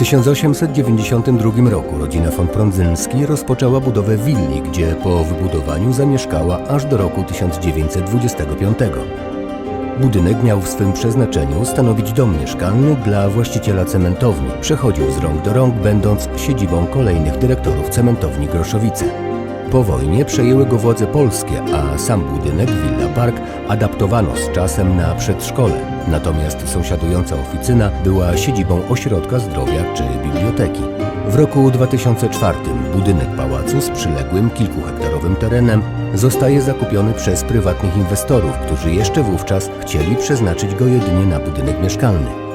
1892 roku rodzina von Prądzyński rozpoczęła budowę willi, gdzie po wybudowaniu zamieszkała aż do roku 1925. Budynek miał w swym przeznaczeniu stanowić dom mieszkalny dla właściciela cementowni. Przechodził z rąk do rąk, będąc siedzibą kolejnych dyrektorów cementowni Groszowice. Po wojnie przejęły go władze polskie, a sam budynek Villa Park adaptowano z czasem na przedszkole. Natomiast sąsiadująca oficyna była siedzibą ośrodka zdrowia czy biblioteki. W roku 2004 budynek pałacu z przyległym kilkuhektarowym terenem zostaje zakupiony przez prywatnych inwestorów, którzy jeszcze wówczas chcieli przeznaczyć go jedynie na budynek mieszkalny.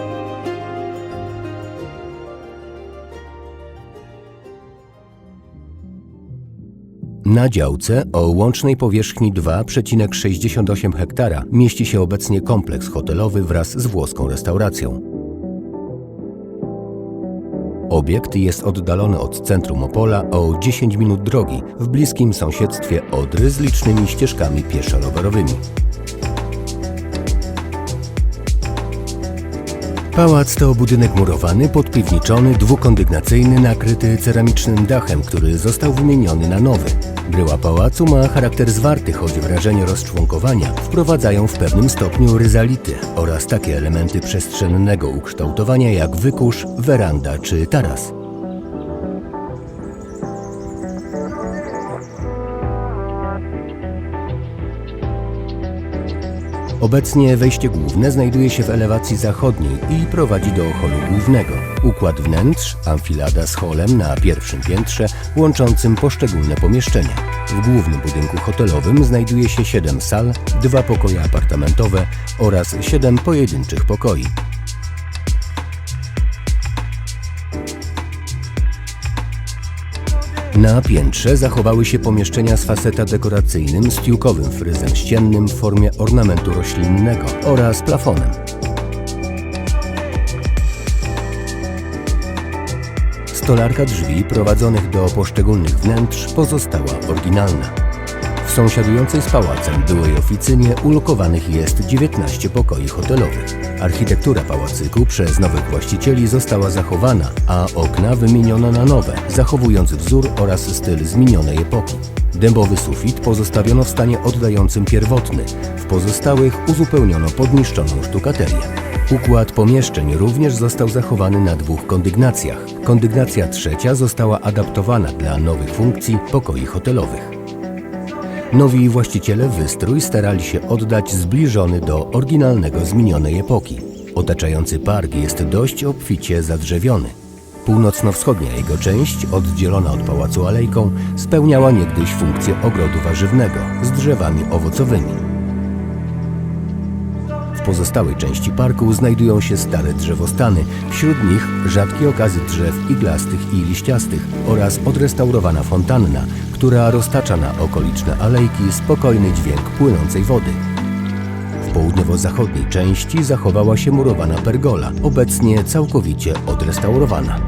Na działce o łącznej powierzchni 2,68 hektara mieści się obecnie kompleks hotelowy wraz z włoską restauracją. Obiekt jest oddalony od centrum Opola o 10 minut drogi w bliskim sąsiedztwie Odry z licznymi ścieżkami pieszo-rowerowymi. Pałac to budynek murowany, podpiwniczony, dwukondygnacyjny, nakryty ceramicznym dachem, który został wymieniony na nowy. Bryła pałacu ma charakter zwarty, choć wrażenie rozczłonkowania wprowadzają w pewnym stopniu ryzality oraz takie elementy przestrzennego ukształtowania jak wykusz, weranda czy taras. Obecnie wejście główne znajduje się w elewacji zachodniej i prowadzi do holu głównego. Układ wnętrz, amfilada z holem na pierwszym piętrze, łączącym poszczególne pomieszczenia. W głównym budynku hotelowym znajduje się 7 sal, dwa pokoje apartamentowe oraz 7 pojedynczych pokoi. Na piętrze zachowały się pomieszczenia z faseta dekoracyjnym z tiłkowym fryzem ściennym w formie ornamentu roślinnego oraz plafonem. Stolarka drzwi prowadzonych do poszczególnych wnętrz pozostała oryginalna. Sąsiadującej z pałacem byłej oficynie ulokowanych jest 19 pokoi hotelowych. Architektura pałacyku przez nowych właścicieli została zachowana, a okna wymieniono na nowe, zachowując wzór oraz styl z minionej epoki. Dębowy sufit pozostawiono w stanie oddającym pierwotny, w pozostałych uzupełniono podniszczoną sztukaterię. Układ pomieszczeń również został zachowany na dwóch kondygnacjach. Kondygnacja trzecia została adaptowana dla nowych funkcji pokoi hotelowych. Nowi właściciele wystrój starali się oddać zbliżony do oryginalnego z minionej epoki. Otaczający park jest dość obficie zadrzewiony. Północno-wschodnia jego część, oddzielona od pałacu alejką, spełniała niegdyś funkcję ogrodu warzywnego z drzewami owocowymi. W pozostałej części parku znajdują się stare drzewostany, wśród nich rzadkie okazy drzew iglastych i liściastych oraz odrestaurowana fontanna, która roztacza na okoliczne alejki spokojny dźwięk płynącej wody. W południowo-zachodniej części zachowała się murowana pergola, obecnie całkowicie odrestaurowana.